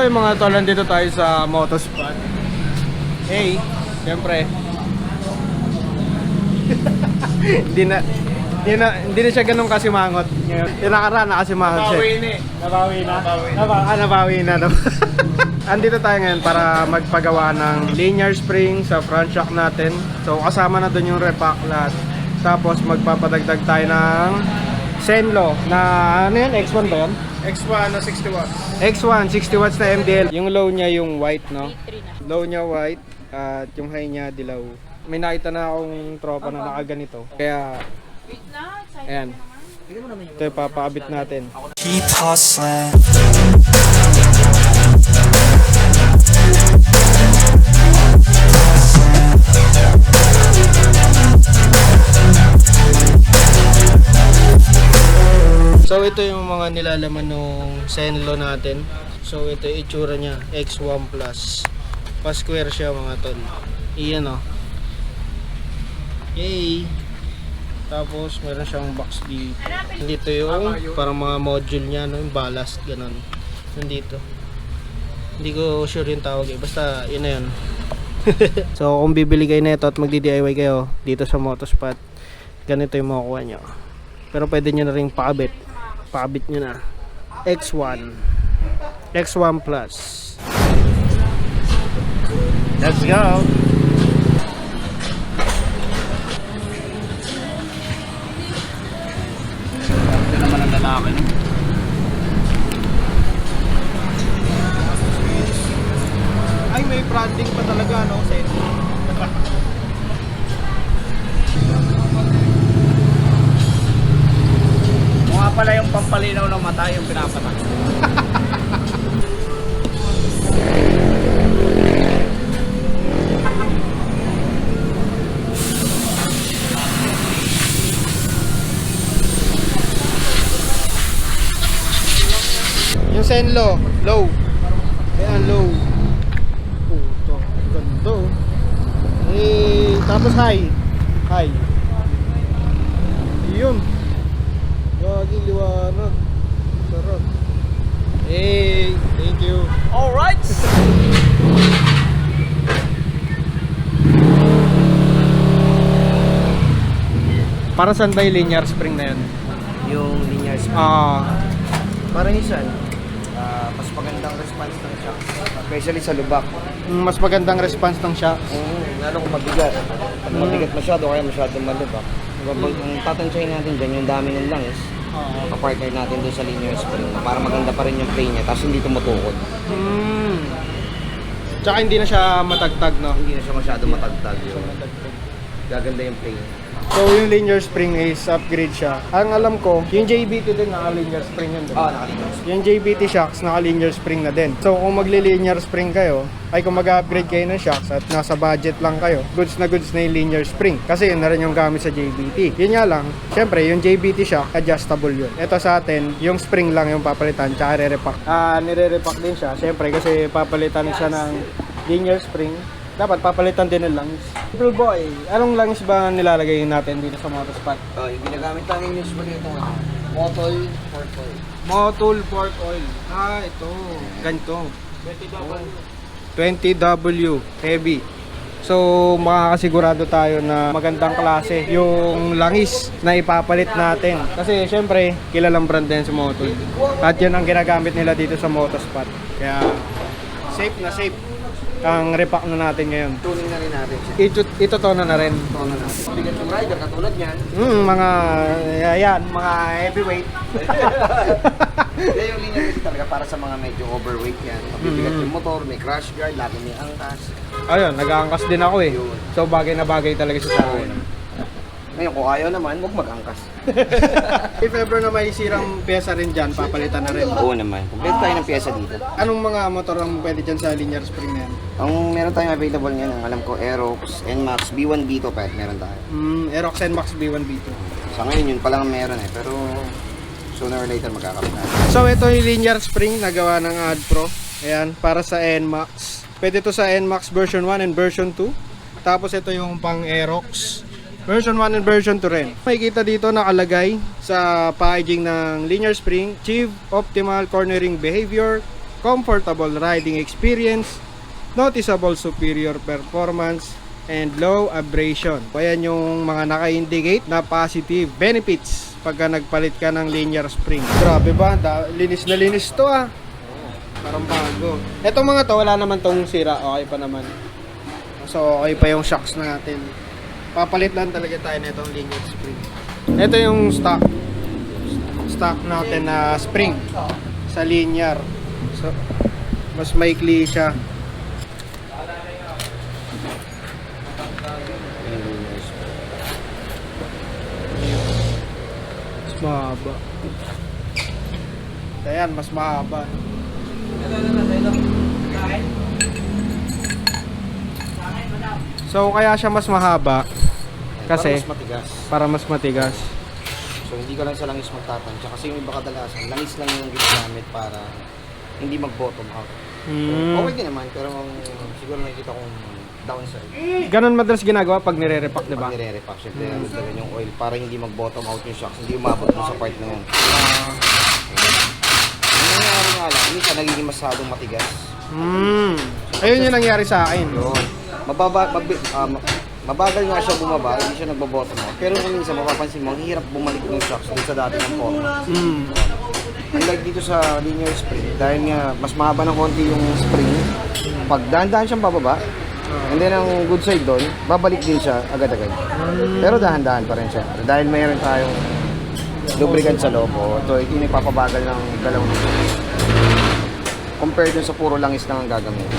Yung mga tol, nandito tayo sa motospot. Hey, siyempre. hindi na hindi na, hindi na siya ganun kasimangot ngayon. Yung nakaraan na kasimangot siya. Nabawi na eh. Nabawi na? Nabawi na. Naba, ah, nabawi na. Andito tayo ngayon para magpagawa ng linear spring sa front shock natin. So kasama na doon yung repack lahat. Tapos magpapadagdag tayo ng Senlo na ano yan? X1 ba yan? X1 na 60 watts. X1, 60 watts na MDL. Yung low niya yung white, no? Low niya white at yung high niya dilaw. May nakita na akong tropa na nakaganito. Kaya, Wait na, excited ayan. Ito yung papaabit natin. Keep hustling. So ito yung mga nilalaman nung Senlo natin. So ito yung itsura niya, X1 Plus. Pa-square siya mga tol. Iyan o. Yay! Tapos meron siyang box dito. Dito yung parang mga module niya, no? yung ballast, ganun. Nandito. Hindi ko sure yung tawag eh. Basta yun na yun. so kung bibili kayo nito at magdi-DIY kayo dito sa Motospot, ganito yung makukuha nyo. Pero pwede nyo na rin paabit. Paabit nyo na. X1. X1 Plus. Let's go! Ito naman ang lalaki. no? Ay, may branding pa talaga, no? Sen. pala yung pampalinaw ng mata yung pinapatak. Yung Senlo, low. Ayan, low. Puto, ganda oh. Eh, tapos high. High. Yun. Gagi, liwanag. Sarap. Hey, thank you. Alright! Para saan ba yung linear spring na yun? yung linear speed. Ah, Para isan, ah, mas magandang response ng shock. Especially sa lubak. mas magandang response ng shock. Oo, lalo kung mabigat. Pag mabigat masyado, kaya masyadong malubak. Diba, pag ang tatansyahin natin dyan, yung dami ng langis, pa-partner natin doon sa linear spring para maganda pa rin yung play niya, tapos hindi tumutukod. Hmm. Tsaka hindi na siya matagtag, no? Hindi na siya masyado matagtag. Yung, gaganda yung play niya. So yung linear spring is upgrade siya. Ang alam ko, yung JBT din naka-linear spring yun. Ah, Diba? nakalimutan. Yung JBT shocks naka-linear spring na din. So kung magli-linear spring kayo, ay kung mag-upgrade kayo ng shocks at nasa budget lang kayo, goods na goods na yung linear spring. Kasi yun na rin yung gamit sa JBT. Yun nga lang, syempre yung JBT shock, adjustable yun. Ito sa atin, yung spring lang yung papalitan, tsaka re-repack. Ah, nire-repack din siya, syempre kasi papalitan siya ng linear spring dapat papalitan din ng langis. Little boy, anong langis ba nilalagay natin dito sa motospot? Oh, yung ginagamit namin usually itong ano, Motol Portal. Motul pork oil. Ah, ito. Ganito. 20W. Heavy. So, makakasigurado tayo na magandang klase yung langis na ipapalit natin. Kasi, syempre, kilalang brand din sa Motul. At yan ang ginagamit nila dito sa Motospot. Kaya, safe na safe ang repack na natin ngayon. Tuning na rin natin siya. Ito, ito tono na rin. Ito na natin. Bigat yung rider, katulad niyan. Mm, mga, yan, mga heavyweight. Kaya yung linya kasi talaga para sa mga medyo overweight yan. Mabibigat yung motor, may crash guard, lagi may angkas. Ayun, nag-aangkas din ako eh. So bagay na bagay talaga siya sa akin. Ngayon, kung ayaw naman, huwag mag-angkas. If ever na may sirang pyesa rin dyan, papalitan na rin. Oo naman. Complete tayo ng pyesa dito. Anong mga motor ang pwede dyan sa linear spring na yan? Ang meron tayong available ngayon, ang alam ko, Aerox, NMAX, B1 B2 pa, meron tayo. Mm, Aerox NMAX B1 B2. Sa ngayon, yun pa lang ang meron eh. Pero sooner or later magkakaroon na. So ito yung linear spring na gawa ng AdPro. Ayan, para sa NMAX. Pwede to sa NMAX version 1 and version 2. Tapos ito yung pang Aerox. Version 1 and version 2 rin. Makikita dito nakalagay sa packaging ng linear spring, achieve optimal cornering behavior comfortable riding experience, noticeable superior performance, and low abrasion. Ayan yung mga naka-indicate na positive benefits pagka nagpalit ka ng linear spring. Grabe ba? Da- linis na linis to ah. Parang bago. Etong mga to, wala naman tong sira. Okay pa naman. So, okay pa yung shocks natin. Papalit lang talaga tayo na itong linear spring. Ito yung stock. Stock natin na spring sa linear. So, mas maikli siya. Mahaba. Ayan, mas mahaba. So, kaya siya mas mahaba Kasi? Para mas matigas. para mas matigas. So hindi ka lang sa langis magtatansya kasi yung iba kadalasan, langis lang yung ginagamit para hindi mag-bottom out. So, Mm. okay din naman, pero ang siguro nakikita kong downside. Ganun madalas ginagawa pag nire-repack, di ba? Pag nire-repack, syempre mm. yung oil para hindi mag-bottom out yung shocks, hindi umabot dun sa part na yun. Ang nangyayari nga lang, minsan nagiging masyadong matigas. Mm. Ayun yung nangyari sa akin. Yun. Mababa, mabi, ah, ma- mabagal nga siya bumaba, hindi siya nagbo-bottom out. Pero kung minsan mapapansin mo, ang hirap bumalik ng shocks dun sa dati ng forma. Mm. Unlike dito sa linear spring, dahil nga mas mahaba ng konti yung spring, pag dahan-dahan siyang bababa, and then ang good side doon, babalik din siya agad-agad. Pero dahan-dahan pa rin siya. Dahil mayroon tayong lubricant sa loob, o ito yung nagpapabagal ng galaw nito. Compared dun sa puro langis lang ang gagamitin.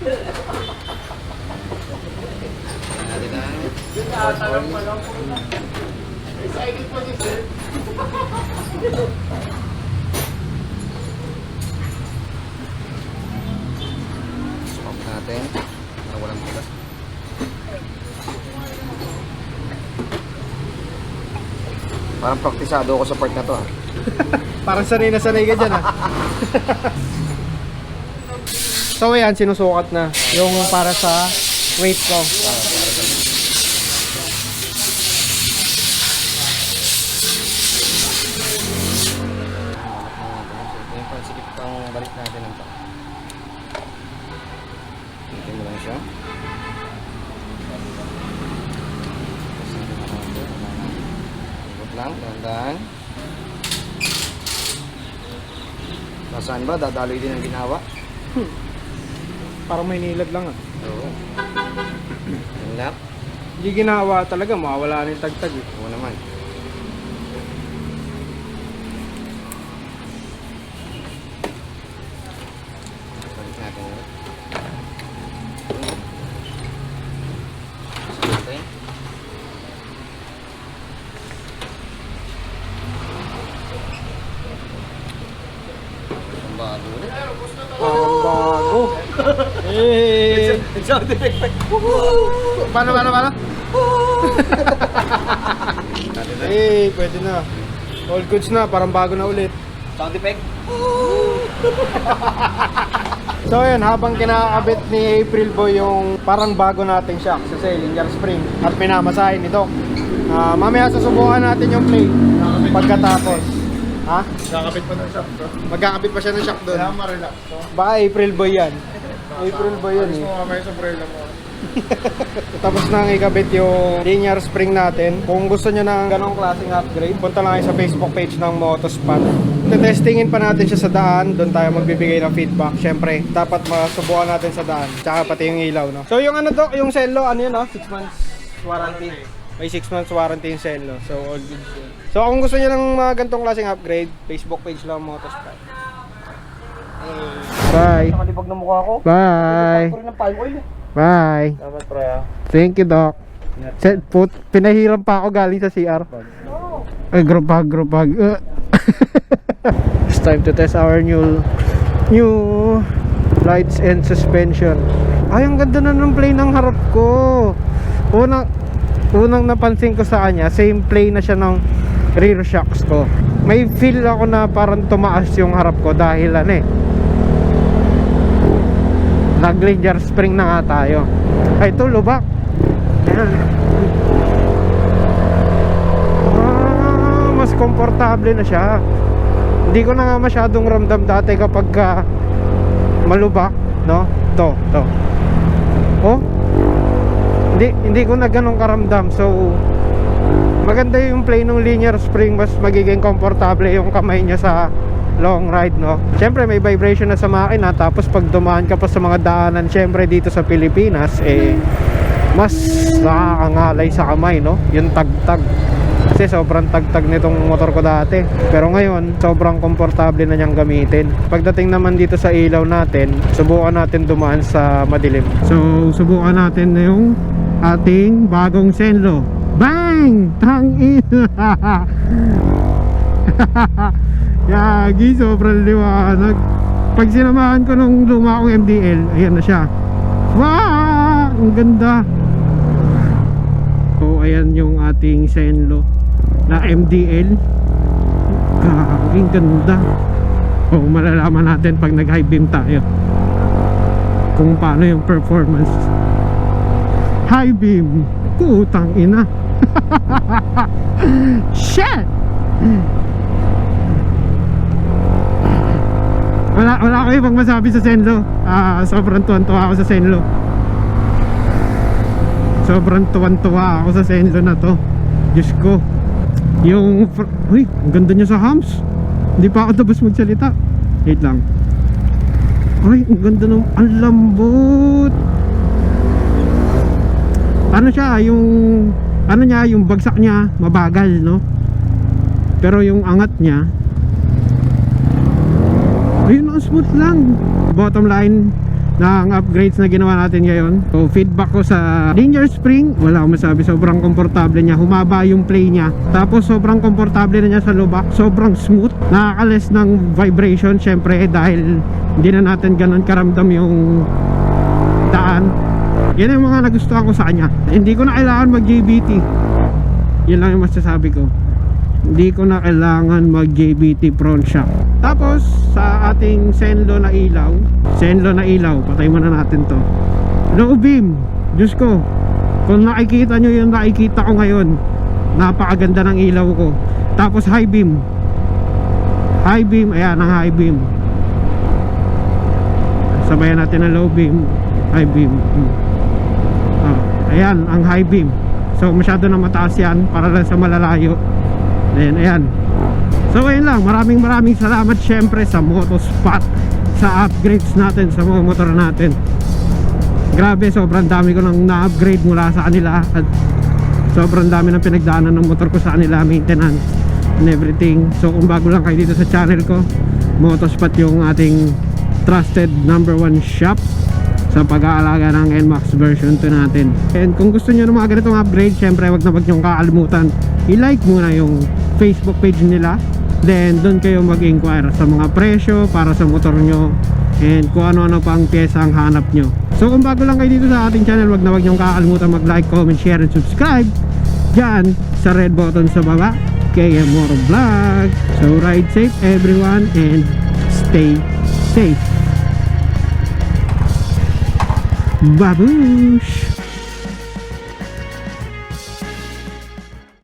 Alright. Natin na. Stop natin. Para walang pula. Parang praktisado ako sa part na to ah. Parang sanay na sanay ka dyan, ah. so, ayan, sinusukat na. Yung para sa weight ko. Pansikip pang balik natin ng pa. Ito mo lang siya. Ikot lang, dahan-dahan. Nasaan ba? Dadaloy din ang ginawa. Parang may nilad lang, ah. Oo. Yung lap. Hindi ginawa talaga, mawawala na yung tagtag, eh. Oo naman. Balik natin ulit. Sige. Ang bago ulit. Parang bago. Eh. Sound effect pa. Paano, paano, paano? Eh, pwede na. All goods na, parang bago na ulit. Sound effect? So ayun, habang kinakabit ni April Boy yung parang bago nating shock sa cylinder spring at minamasahin ito. Ah, mamaya susubukan natin yung play pagkatapos. Ha? Nakakapit pa ng shop to. Magkakabit pa siya ng shock doon. Kaya ma-relax to. Baka April Boy yan. April yan Alis eh. mo kamay sa umbrella mo. Tapos nang ikabit yung linear spring natin. Kung gusto nyo ng ganong klaseng upgrade, punta lang kayo sa Facebook page ng Motospot. Testingin pa natin siya sa daan. Doon tayo magbibigay ng feedback. Siyempre, dapat masubukan natin sa daan. Tsaka pati yung ilaw, no? So yung ano to, yung Cello, ano yun, no? 6 months warranty. May 6 months warranty yung Cello. So all good yun. So kung gusto nyo ng mga ganitong klaseng upgrade, Facebook page lang Motospot. Bye. Nakalibag na mukha ko. Bye. Ito ng palm oil. Bye. Dapat pre ah. Thank you, Doc. Set, put, pinahiram pa ako galing sa CR. Ay, group hug, group hug. Uh. It's time to test our new new lights and suspension. Ay, ang ganda na ng play ng harap ko. Unang, unang napansin ko sa kanya, same play na siya ng rear shocks ko. May feel ako na parang tumaas yung harap ko dahil ano eh. Nag-linear spring na nga tayo. Ay, ito, lubak. Ah, mas komportable na siya. Hindi ko na nga masyadong ramdam dati kapag ka malubak, no? To, to. Oh? Hindi, hindi ko na ganun karamdam. So, maganda yung play ng linear spring. Mas magiging komportable yung kamay niya sa long ride, no? Siyempre, may vibration na sa makina. Tapos, pag dumaan ka pa sa mga daanan, siyempre, dito sa Pilipinas, eh, mas nakakangalay sa kamay, no? Yung tagtag. Kasi sobrang tagtag nitong motor ko dati. Pero ngayon, sobrang komportable na niyang gamitin. Pagdating naman dito sa ilaw natin, subukan natin dumaan sa madilim. So, subukan natin na yung ating bagong Senlo. Bang! Tangin! Yagi, sobrang liwanag. Pag sinamahan ko nung luma kong MDL, ayan na siya. Wow! Ang ganda. So, ayan yung ating Senlo na MDL. Gaging ganda. O, malalaman natin pag nag-high beam tayo. Kung paano yung performance. High beam. Putang ina. Shit! Wala, wala ko ibang masabi sa Senlo. Ah, sobrang tuwan-tuwa ako sa Senlo. Sobrang tuwan-tuwa ako sa Senlo na to. Diyos ko. Yung... Uy, ang ganda niya sa hams. Hindi pa ako tapos magsalita. Wait lang. Ay, ang ganda ng... Ang lambot. Ano siya, yung... Ano niya, yung bagsak niya, mabagal, no? Pero yung angat niya, ayun, ang smooth lang. Bottom line, ng upgrades na ginawa natin ngayon. So feedback ko sa linear spring, wala akong masabi, sobrang komportable niya. Humaba yung play niya. Tapos sobrang komportable na niya sa lubak. Sobrang smooth. Nakakales ng vibration syempre dahil hindi na natin ganun karamdam yung daan. Yan yung mga nagustuhan ko sa kanya. Hindi ko na kailangan mag JBT. Yun lang yung masasabi ko hindi ko na kailangan mag JBT front shock tapos sa ating Senlo na ilaw Senlo na ilaw patay muna natin to. Low beam Diyos ko kung nakikita nyo yung nakikita ko ngayon napakaganda ng ilaw ko. Tapos high beam. High beam ayan ang high beam. Sabayan natin ang low beam high beam. Ah, ayan ang high beam. So masyado na mataas yan para lang sa malalayo Then ayan. So ayun lang, maraming maraming salamat syempre sa Motospot sa upgrades natin sa mga motor natin. Grabe, sobrang dami ko nang na-upgrade mula sa kanila at sobrang dami ng pinagdaanan ng motor ko sa kanila, maintenance and everything. So kung bago lang kayo dito sa channel ko, Motospot yung ating trusted number one shop sa pag-aalaga ng NMAX version 2 natin. And kung gusto niyo ng mga ganitong upgrade, syempre wag na wag niyong kakalimutan i-like muna yung Facebook page nila. Then doon kayo mag-inquire sa mga presyo para sa motor nyo and kung ano-ano pang pyesa ang hanap nyo. So kung bago lang kayo dito sa ating channel, wag na wag niyong kakalimutan mag-like, comment, share, and subscribe dyan sa red button sa baba KM Moto Vlog. So ride safe everyone and stay safe. Babush!